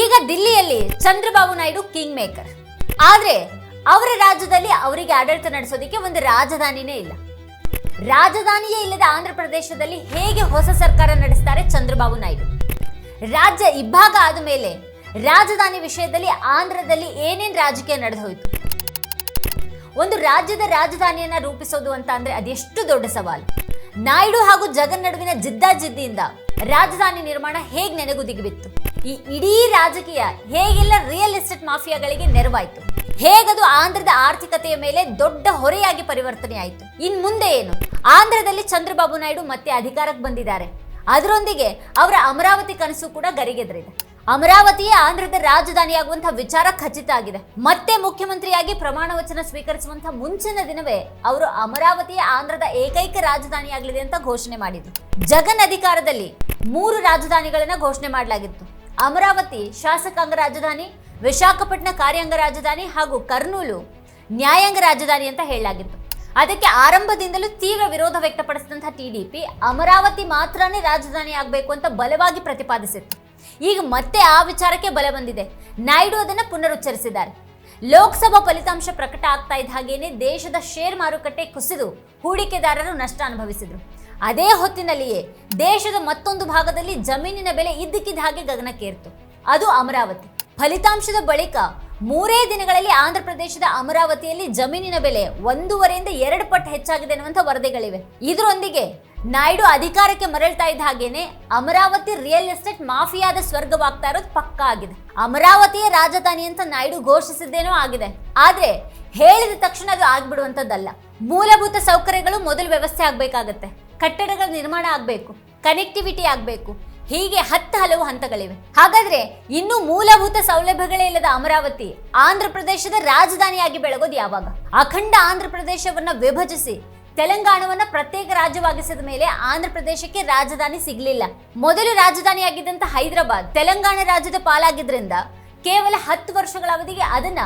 ಈಗ ದಿಲ್ಲಿಯಲ್ಲಿ Chandrababu Naidu king maker. ಆದ್ರೆ ಅವರ ರಾಜ್ಯದಲ್ಲಿ ಅವರಿಗೆ ಆಡಳಿತ ನಡೆಸೋದಕ್ಕೆ ಒಂದು ರಾಜಧಾನಿನೇ ಇಲ್ಲ. ರಾಜಧಾನಿಯೇ ಇಲ್ಲದ ಆಂಧ್ರ ಪ್ರದೇಶದಲ್ಲಿ ಹೇಗೆ ಹೊಸ ಸರ್ಕಾರ ನಡೆಸ್ತಾರೆ ಚಂದ್ರಬಾಬು ನಾಯ್ಡು? ರಾಜ್ಯ ಇಬ್ಬಾಗ ಆದ ಮೇಲೆ ರಾಜಧಾನಿ ವಿಷಯದಲ್ಲಿ ಆಂಧ್ರದಲ್ಲಿ ಏನೇನ್ ರಾಜಕೀಯ ನಡೆದು ಹೋಯಿತು ಒಂದು ರಾಜ್ಯದ ರಾಜಧಾನಿಯನ್ನ ರೂಪಿಸೋದು ಅಂತ ಅಂದ್ರೆ ಅದೆಷ್ಟು ದೊಡ್ಡ ಸವಾಲು? ನಾಯ್ಡು ಹಾಗೂ ಜಗನ್ ನಡುವಿನ ಜಿದ್ದಾಜಿದ್ದಿಯಿಂದ ರಾಜಧಾನಿ ನಿರ್ಮಾಣ ಹೇಗೆ ನೆನೆಗುದಿಗೆ ಬಿತ್ತು ಈ ಇಡೀ ರಾಜಕೀಯ ಹೇಗೆಲ್ಲ ರಿಯಲ್ ಎಸ್ಟೇಟ್ ಮಾಫಿಯಾಗಳಿಗೆ ನೆರವಾಯಿತು? ಹೇಗದು ಆಂಧ್ರದ ಆರ್ಥಿಕತೆಯ ಮೇಲೆ ದೊಡ್ಡ ಹೊರೆಯಾಗಿ ಪರಿವರ್ತನೆ ಆಯಿತು? ಇನ್ ಮುಂದೆ ಏನು? ಆಂಧ್ರದಲ್ಲಿ ಚಂದ್ರಬಾಬು ನಾಯ್ಡು ಮತ್ತೆ ಅಧಿಕಾರಕ್ಕೆ ಬಂದಿದ್ದಾರೆ. ಅದರೊಂದಿಗೆ ಅವರ ಅಮರಾವತಿ ಕನಸು ಕೂಡ ಗರಿಗೆದರಿದೆ. ಅಮರಾವತಿಯೇ ಆಂಧ್ರದ ರಾಜಧಾನಿಯಾಗುವಂತಹ ವಿಚಾರ ಖಚಿತ ಆಗಿದೆ. ಮತ್ತೆ ಮುಖ್ಯಮಂತ್ರಿಯಾಗಿ ಪ್ರಮಾಣ ವಚನ ಸ್ವೀಕರಿಸುವಂತಹ ಮುಂಚಿನ ದಿನವೇ ಅವರು ಅಮರಾವತಿಯ ಆಂಧ್ರದ ಏಕೈಕ ರಾಜಧಾನಿಯಾಗಲಿದೆ ಅಂತ ಘೋಷಣೆ ಮಾಡಿದ್ರು. ಜಗನ್ ಅಧಿಕಾರದಲ್ಲಿ ಮೂರು ರಾಜಧಾನಿಗಳನ್ನ ಘೋಷಣೆ ಮಾಡಲಾಗಿತ್ತು. ಅಮರಾವತಿ ಶಾಸಕಾಂಗ ರಾಜಧಾನಿ, ವಿಶಾಖಪಟ್ಟಣ ಕಾರ್ಯಾಂಗ ರಾಜಧಾನಿ ಹಾಗೂ ಕರ್ನೂಲು ನ್ಯಾಯಾಂಗ ರಾಜಧಾನಿ ಅಂತ ಹೇಳಲಾಗಿತ್ತು. ಅದಕ್ಕೆ ಆರಂಭದಿಂದಲೂ ತೀವ್ರ ವಿರೋಧ ವ್ಯಕ್ತಪಡಿಸಿದಂತಹ ಟಿಡಿಪಿ ಅಮರಾವತಿ ಮಾತ್ರನೇ ರಾಜಧಾನಿ ಆಗಬೇಕು ಅಂತ ಬಲವಾಗಿ ಪ್ರತಿಪಾದಿಸಿತ್ತು. ಈಗ ಮತ್ತೆ ಆ ವಿಚಾರಕ್ಕೆ ಬಲ ಬಂದಿದೆ. ನಾಯ್ಡು ಅದನ್ನು ಪುನರುಚ್ಚರಿಸಿದ್ದಾರೆ. ಲೋಕಸಭಾ ಫಲಿತಾಂಶ ಪ್ರಕಟ ಆಗ್ತಾ ಇದ್ದ ಹಾಗೇನೆ ದೇಶದ ಷೇರ್ ಮಾರುಕಟ್ಟೆ ಕುಸಿದು ಹೂಡಿಕೆದಾರರು ನಷ್ಟ ಅನುಭವಿಸಿದರು. ಅದೇ ಹೊತ್ತಿನಲ್ಲಿಯೇ ದೇಶದ ಮತ್ತೊಂದು ಭಾಗದಲ್ಲಿ ಜಮೀನಿನ ಬೆಲೆ ಇದ್ದಕ್ಕಿದ್ದ ಹಾಗೆ ಗಗನಕ್ಕೇರಿತು ಅದು ಅಮರಾವತಿ. ಫಲಿತಾಂಶದ ಬಳಿಕ ಮೂರೇ ದಿನಗಳಲ್ಲಿ ಆಂಧ್ರ ಪ್ರದೇಶದ ಅಮರಾವತಿಯಲ್ಲಿ ಜಮೀನಿನ ಬೆಲೆ ಒಂದೂವರೆಯಿಂದ ಎರಡು ಪಟ್ಟು ಹೆಚ್ಚಾಗಿದೆ ಅನ್ನುವಂಥ ವರದಿಗಳಿವೆ. ಇದರೊಂದಿಗೆ ನಾಯ್ಡು ಅಧಿಕಾರಕ್ಕೆ ಮರಳ್ತಾ ಇದ್ದ ಹಾಗೇನೆ ಅಮರಾವತಿ ರಿಯಲ್ ಎಸ್ಟೇಟ್ ಮಾಫಿಯಾದ ಸ್ವರ್ಗವಾಗ್ತಾ ಇರೋದು ಪಕ್ಕಾ ಆಗಿದೆ. ಅಮರಾವತಿಯ ರಾಜಧಾನಿ ಅಂತ ನಾಯ್ಡು ಘೋಷಿಸಿದ್ದೇನೋ ಆಗಿದೆ. ಆದ್ರೆ ಹೇಳಿದ ತಕ್ಷಣ ಅದು ಆಗ್ಬಿಡುವಂಥದ್ದಲ್ಲ. ಮೂಲಭೂತ ಸೌಕರ್ಯಗಳು ಮೊದಲು ವ್ಯವಸ್ಥೆ ಆಗ್ಬೇಕಾಗತ್ತೆ. ಕಟ್ಟಡಗಳ ನಿರ್ಮಾಣ ಆಗಬೇಕು. ಕನೆಕ್ಟಿವಿಟಿ ಆಗಬೇಕು. ಹೀಗೆ ಹತ್ತು ಹಲವು ಹಂತಗಳಿವೆ. ಹಾಗಾದ್ರೆ ಇನ್ನು ಮೂಲಭೂತ ಸೌಲಭ್ಯಗಳೇ ಇಲ್ಲದ ಅಮರಾವತಿ ಆಂಧ್ರ ಪ್ರದೇಶದ ರಾಜಧಾನಿಯಾಗಿ ಬೆಳಗೋದು ಯಾವಾಗ? ಅಖಂಡ ಆಂಧ್ರ ಪ್ರದೇಶವನ್ನ ವಿಭಜಿಸಿ ತೆಲಂಗಾಣವನ್ನ ಪ್ರತ್ಯೇಕ ರಾಜ್ಯವಾಗಿಸಿದ ಮೇಲೆ ಆಂಧ್ರ ಪ್ರದೇಶಕ್ಕೆ ರಾಜಧಾನಿ ಸಿಗಲಿಲ್ಲ. ಮೊದಲು ರಾಜಧಾನಿಯಾಗಿದ್ದಂಥ ಹೈದರಾಬಾದ್ ತೆಲಂಗಾಣ ರಾಜ್ಯದ ಪಾಲಾಗಿದ್ದರಿಂದ ಕೇವಲ ಹತ್ತು ವರ್ಷಗಳ ಅವಧಿಗೆ ಅದನ್ನ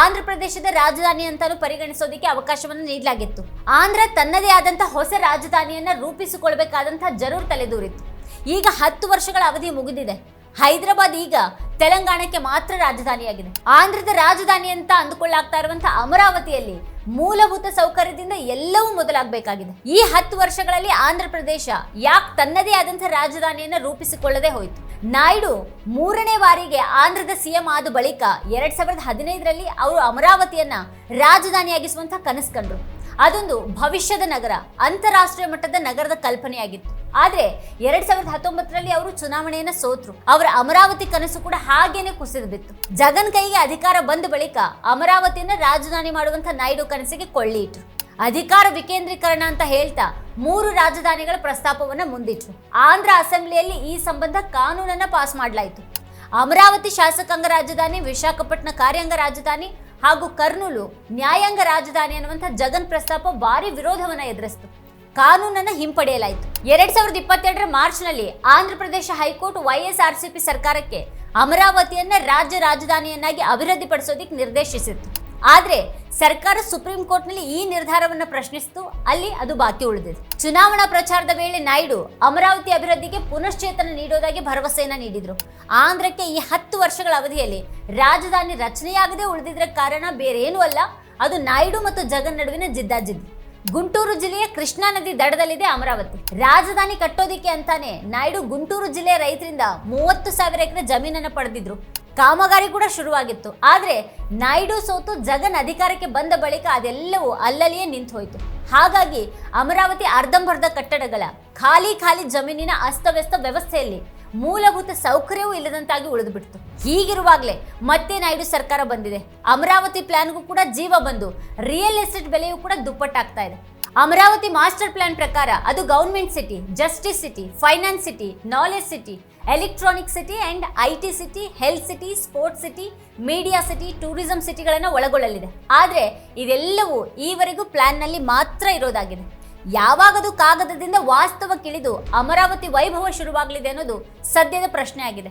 ಆಂಧ್ರ ಪ್ರದೇಶದ ರಾಜಧಾನಿ ಅಂತಲೂ ಪರಿಗಣಿಸೋದಕ್ಕೆ ಅವಕಾಶವನ್ನು ನೀಡಲಾಗಿತ್ತು. ಆಂಧ್ರ ತನ್ನದೇ ಆದಂತಹ ಹೊಸ ರಾಜಧಾನಿಯನ್ನ ರೂಪಿಸಿಕೊಳ್ಬೇಕಾದಂತಹ ಜರೂರ್ ತಲೆದೂರಿತ್ತು. ಈಗ ಹತ್ತು ವರ್ಷಗಳ ಅವಧಿ ಮುಗಿದಿದೆ. ಹೈದರಾಬಾದ್ ಈಗ ತೆಲಂಗಾಣಕ್ಕೆ ಮಾತ್ರ ರಾಜಧಾನಿಯಾಗಿದೆ. ಆಂಧ್ರದ ರಾಜಧಾನಿ ಅಂತ ಅಂದುಕೊಳ್ಳಾಗ್ತಾ ಇರುವಂತಹ ಅಮರಾವತಿಯಲ್ಲಿ ಮೂಲಭೂತ ಸೌಕರ್ಯದಿಂದ ಎಲ್ಲವೂ ಮೊದಲಾಗಬೇಕಾಗಿದೆ. ಈ ಹತ್ತು ವರ್ಷಗಳಲ್ಲಿ ಆಂಧ್ರ ಪ್ರದೇಶ ಯಾಕೆ ತನ್ನದೇ ಆದಂತಹ ರಾಜಧಾನಿಯನ್ನ ರೂಪಿಸಿಕೊಳ್ಳದೆ ಹೋಯಿತು? ನಾಯ್ಡು ಮೂರನೇ ಬಾರಿಗೆ ಆಂಧ್ರದ ಸಿಎಂ ಆದ ಬಳಿಕ ಎರಡ್ ಸಾವಿರದ ಹದಿನೈದರಲ್ಲಿ ಅವರು ಅಮರಾವತಿಯನ್ನ ರಾಜಧಾನಿಯಾಗಿಸುವಂತ ಕನಸು ಕಂಡರು. ಅದೊಂದು ಭವಿಷ್ಯದ ನಗರ, ಅಂತಾರಾಷ್ಟ್ರೀಯ ಮಟ್ಟದ ನಗರದ ಕಲ್ಪನೆಯಾಗಿತ್ತು. ಆದ್ರೆ ಎರಡ್ ಸಾವಿರದ ಹತ್ತೊಂಬತ್ತರಲ್ಲಿ ಅವರು ಚುನಾವಣೆಯನ್ನ ಸೋತ್ರು. ಅವರ ಅಮರಾವತಿ ಕನಸು ಕೂಡ ಹಾಗೇನೆ ಕುಸಿದು ಬಿತ್ತು. ಜಗನ್ ಕೈಗೆ ಅಧಿಕಾರ ಬಂದ ಬಳಿಕ ಅಮರಾವತಿಯನ್ನ ರಾಜಧಾನಿ ಮಾಡುವಂತ ನಾಯ್ಡು ಕನಸಿಗೆ ಕೊಳ್ಳಿ ಇಟ್ರು ಅಧಿಕಾರ ವಿಕೇಂದ್ರೀಕರಣ ಅಂತ ಹೇಳ್ತಾ ಮೂರು ರಾಜಧಾನಿಗಳ ಪ್ರಸ್ತಾಪವನ್ನ ಮುಂದಿಟ್ರು. ಆಂಧ್ರ ಅಸೆಂಬ್ಲಿಯಲ್ಲಿ ಈ ಸಂಬಂಧ ಕಾನೂನನ್ನ ಪಾಸ್ ಮಾಡಲಾಯಿತು. ಅಮರಾವತಿ ಶಾಸಕಾಂಗ ರಾಜಧಾನಿ, ವಿಶಾಖಪಟ್ಟಣ ಕಾರ್ಯಾಂಗ ರಾಜಧಾನಿ ಹಾಗೂ ಕರ್ನೂಲು ನ್ಯಾಯಾಂಗ ರಾಜಧಾನಿ ಅನ್ನುವಂಥ ಜಗನ್ ಪ್ರಸ್ತಾಪ ಭಾರಿ ವಿರೋಧವನ್ನ ಎದುರಿಸಿತು. ಕಾನೂನನ್ನ ಹಿಂಪಡೆಯಲಾಯಿತು. ಎರಡ್ ಸಾವಿರದ ಇಪ್ಪತ್ತೆರಡರ ಮಾರ್ಚ್ನಲ್ಲಿ ಆಂಧ್ರ ಪ್ರದೇಶ ಹೈಕೋರ್ಟ್ ವೈಎಸ್ಆರ್ಸಿಪಿ ಸರ್ಕಾರಕ್ಕೆ ಅಮರಾವತಿಯನ್ನ ರಾಜ್ಯ ರಾಜಧಾನಿಯನ್ನಾಗಿ ಅಭಿವೃದ್ಧಿಪಡಿಸೋದಿಕ್ಕೆ ನಿರ್ದೇಶಿಸಿತ್ತು. ಆದರೆ ಸರ್ಕಾರ ಸುಪ್ರೀಂ ಕೋರ್ಟ್ನಲ್ಲಿ ಈ ನಿರ್ಧಾರವನ್ನು ಪ್ರಶ್ನಿಸಿತು. ಅಲ್ಲಿ ಅದು ಬಾಕಿ ಉಳಿದಿದೆ. ಚುನಾವಣಾ ಪ್ರಚಾರದ ವೇಳೆ ನಾಯ್ಡು ಅಮರಾವತಿ ಅಭಿವೃದ್ಧಿಗೆ ಪುನಶ್ಚೇತನ ನೀಡೋದಾಗಿ ಭರವಸೆಯನ್ನ ನೀಡಿದ್ರು. ಆಂಧ್ರಕ್ಕೆ ಈ ಹತ್ತು ವರ್ಷಗಳ ಅವಧಿಯಲ್ಲಿ ರಾಜಧಾನಿ ರಚನೆಯಾಗದೆ ಉಳಿದಿದ್ರ ಕಾರಣ ಬೇರೇನೂ ಅಲ್ಲ. ಅದು ನಾಯ್ಡು ಮತ್ತು ಜಗನ್ ನಡುವಿನ ಜಿದ್ದಾಜಿದ್ದಿ. ಗುಂಟೂರು ಜಿಲ್ಲೆಯ ಕೃಷ್ಣಾ ನದಿ ದಡದಲ್ಲಿದೆ ಅಮರಾವತಿ. ರಾಜಧಾನಿ ಕಟ್ಟೋದಿಕ್ಕೆ ಅಂತಾನೆ ನಾಯ್ಡು ಗುಂಟೂರು ಜಿಲ್ಲೆಯ ರೈತರಿಂದ ಮೂವತ್ತು ಸಾವಿರ ಎಕರೆ ಜಮೀನನ್ನು ಪಡೆದಿದ್ರು. ಕಾಮಗಾರಿ ಕೂಡ ಶುರುವಾಗಿತ್ತು. ಆದರೆ ನಾಯ್ಡು ಸೋತು ಜಗನ್ ಅಧಿಕಾರಕ್ಕೆ ಬಂದ ಬಳಿಕ ಅದೆಲ್ಲವೂ ಅಲ್ಲಲ್ಲಿಯೇ ನಿಂತು ಹೋಯಿತು ಹಾಗಾಗಿ ಅಮರಾವತಿ ಅರ್ಧಂಬರ್ಧ ಕಟ್ಟಡಗಳ ಖಾಲಿ ಖಾಲಿ ಜಮೀನಿನ ಅಸ್ತವ್ಯಸ್ತ ವ್ಯವಸ್ಥೆಯಲ್ಲಿ ಮೂಲಭೂತ ಸೌಕರ್ಯವೂ ಇಲ್ಲದಂತಾಗಿ ಉಳಿದುಬಿಡ್ತು. ಹೀಗಿರುವಾಗಲೇ ಮತ್ತೆ ನಾಯ್ಡು ಸರ್ಕಾರ ಬಂದಿದೆ. ಅಮರಾವತಿ ಪ್ಲಾನ್ಗೂ ಕೂಡ ಜೀವ ಬಂದು ರಿಯಲ್ ಎಸ್ಟೇಟ್ ಬೆಲೆಯೂ ಕೂಡ ದುಪ್ಪಟ್ಟಾಗ್ತಾ ಇದೆ. ಅಮರಾವತಿ ಮಾಸ್ಟರ್ ಪ್ಲಾನ್ ಪ್ರಕಾರ ಅದು government city, justice city, finance city, knowledge city, electronic city and I T city, health city, sports city, media city, tourism ಸಿಟಿಗಳನ್ನು ಒಳಗೊಳ್ಳಲಿದೆ. ಆದರೆ ಇದೆಲ್ಲವೂ ಈವರೆಗೂ ಪ್ಲಾನ್ನಲ್ಲಿ ಮಾತ್ರ ಇರೋದಾಗಿದೆ. ಯಾವಾಗದು ಕಾಗದದಿಂದ ವಾಸ್ತವಕ್ಕಿಳಿದು ಅಮರಾವತಿ ವೈಭವ ಶುರುವಾಗಲಿದೆ ಅನ್ನೋದು ಸದ್ಯದ ಪ್ರಶ್ನೆ ಆಗಿದೆ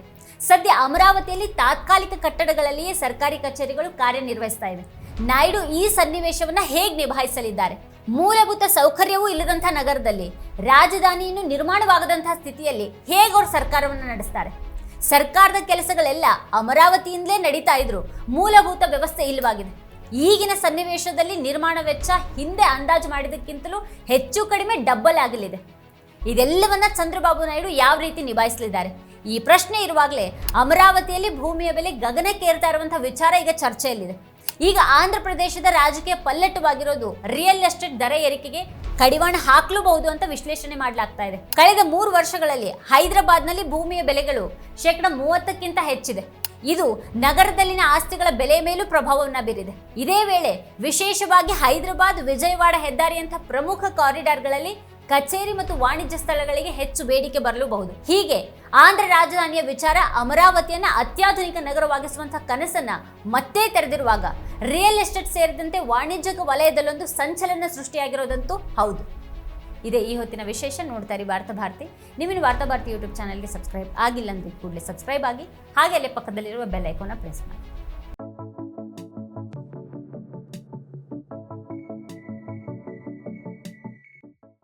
ಸದ್ಯ ಅಮರಾವತಿಯಲ್ಲಿ ತಾತ್ಕಾಲಿಕ ಕಟ್ಟಡಗಳಲ್ಲಿಯೇ ಸರ್ಕಾರಿ ಕಚೇರಿಗಳು ಕಾರ್ಯನಿರ್ವಹಿಸ್ತಾ ಇವೆ. ನಾಯ್ಡು ಈ ಸನ್ನಿವೇಶವನ್ನು ಹೇಗೆ ನಿಭಾಯಿಸಲಿದ್ದಾರೆ? ಮೂಲಭೂತ ಸೌಕರ್ಯವೂ ಇಲ್ಲದಂತಹ ನಗರದಲ್ಲಿ ರಾಜಧಾನಿಯನ್ನು ನಿರ್ಮಾಣವಾಗದಂತಹ ಸ್ಥಿತಿಯಲ್ಲಿ ಹೇಗೆ ಅವರು ಸರ್ಕಾರವನ್ನು ನಡೆಸ್ತಾರೆ? ಸರ್ಕಾರದ ಕೆಲಸಗಳೆಲ್ಲ ಅಮರಾವತಿಯಿಂದಲೇ ನಡೀತಾ ಇದ್ರು, ಮೂಲಭೂತ ವ್ಯವಸ್ಥೆ ಇಲ್ಲವಾಗಿದೆ. ಈಗಿನ ಸನ್ನಿವೇಶದಲ್ಲಿ ನಿರ್ಮಾಣ ವೆಚ್ಚ ಹಿಂದೆ ಅಂದಾಜು ಮಾಡಿದ್ದಕ್ಕಿಂತಲೂ ಹೆಚ್ಚು ಕಡಿಮೆ ಡಬ್ಬಲ್ ಆಗಲಿದೆ. ಇದೆಲ್ಲವನ್ನ ಚಂದ್ರಬಾಬು ನಾಯ್ಡು ಯಾವ ರೀತಿ ನಿಭಾಯಿಸಲಿದ್ದಾರೆ? ಈ ಪ್ರಶ್ನೆ ಇರುವಾಗಲೇ ಅಮರಾವತಿಯಲ್ಲಿ ಭೂಮಿಯ ಬೆಲೆ ಗಗನಕ್ಕೇರ್ತಾ ಇರುವಂತಹ ವಿಚಾರ ಈಗ ಚರ್ಚೆಯಲ್ಲಿದೆ. ಈಗ ಆಂಧ್ರ ಪ್ರದೇಶದ ರಾಜಕೀಯ ಪಲ್ಲಟವಾಗಿರೋದು ರಿಯಲ್ ಎಸ್ಟೇಟ್ ದರ ಏರಿಕೆಗೆ ಕಡಿವಾಣ ಹಾಕಲೂಬಹುದು ಅಂತ ವಿಶ್ಲೇಷಣೆ ಮಾಡಲಾಗ್ತಾ ಇದೆ. ಕಳೆದ ಮೂರು ವರ್ಷಗಳಲ್ಲಿ ಹೈದರಾಬಾದ್ನಲ್ಲಿ ಭೂಮಿಯ ಬೆಲೆಗಳು ಶೇಕಡ ಮೂವತ್ತಕ್ಕಿಂತ ಹೆಚ್ಚಿದೆ. ಇದು ನಗರದಲ್ಲಿನ ಆಸ್ತಿಗಳ ಬೆಲೆ ಮೇಲೂ ಪ್ರಭಾವವನ್ನು ಬೀರಿದೆ. ಇದೇ ವೇಳೆ ವಿಶೇಷವಾಗಿ ಹೈದರಾಬಾದ್ ವಿಜಯವಾಡ ಹೆದ್ದಾರಿಯಂತಹ ಪ್ರಮುಖ ಕಾರಿಡಾರ್ಗಳಲ್ಲಿ ಕಚೇರಿ ಮತ್ತು ವಾಣಿಜ್ಯ ಸ್ಥಳಗಳಿಗೆ ಹೆಚ್ಚು ಬೇಡಿಕೆ ಬರಲುಬಹುದು. ಹೀಗೆ ಆಂಧ್ರ ರಾಜಧಾನಿಯ ವಿಚಾರ ಅಮರಾವತಿಯನ್ನ ಅತ್ಯಾಧುನಿಕ ನಗರವಾಗಿಸುವಂತಹ ಕನಸನ್ನ ಮತ್ತೆ ತೆರೆದಿರುವಾಗ ರಿಯಲ್ ಎಸ್ಟೇಟ್ ಸೇರಿದಂತೆ ವಾಣಿಜ್ಯಿಕ ವಲಯದಲ್ಲೊಂದು ಸಂಚಲನ ಸೃಷ್ಟಿಯಾಗಿರೋದಂತೂ ಹೌದು. ಇದೇ ಈ ಹೊತ್ತಿನ ವಿಶೇಷ ನೋಡ್ತಾ ಇರಿ ವಾರ್ತಾ ಭಾರತಿ. ನೀವಿನ ವಾರ್ತಾ ಭಾರತಿ ಯೂಟ್ಯೂಬ್ ಚಾನಲ್ಗೆ ಸಬ್ಸ್ಕ್ರೈಬ್ ಆಗಿಲ್ಲ ಅಂದ್ರೆ ಕೂಡಲೇ ಸಬ್ಸ್ಕ್ರೈಬ್ ಆಗಿ ಹಾಗೆ ಅಲ್ಲೇ ಪಕ್ಕದಲ್ಲಿರುವ ಬೆಲ್ ಐಕೋನ ಪ್ರೆಸ್ ಮಾಡಿ.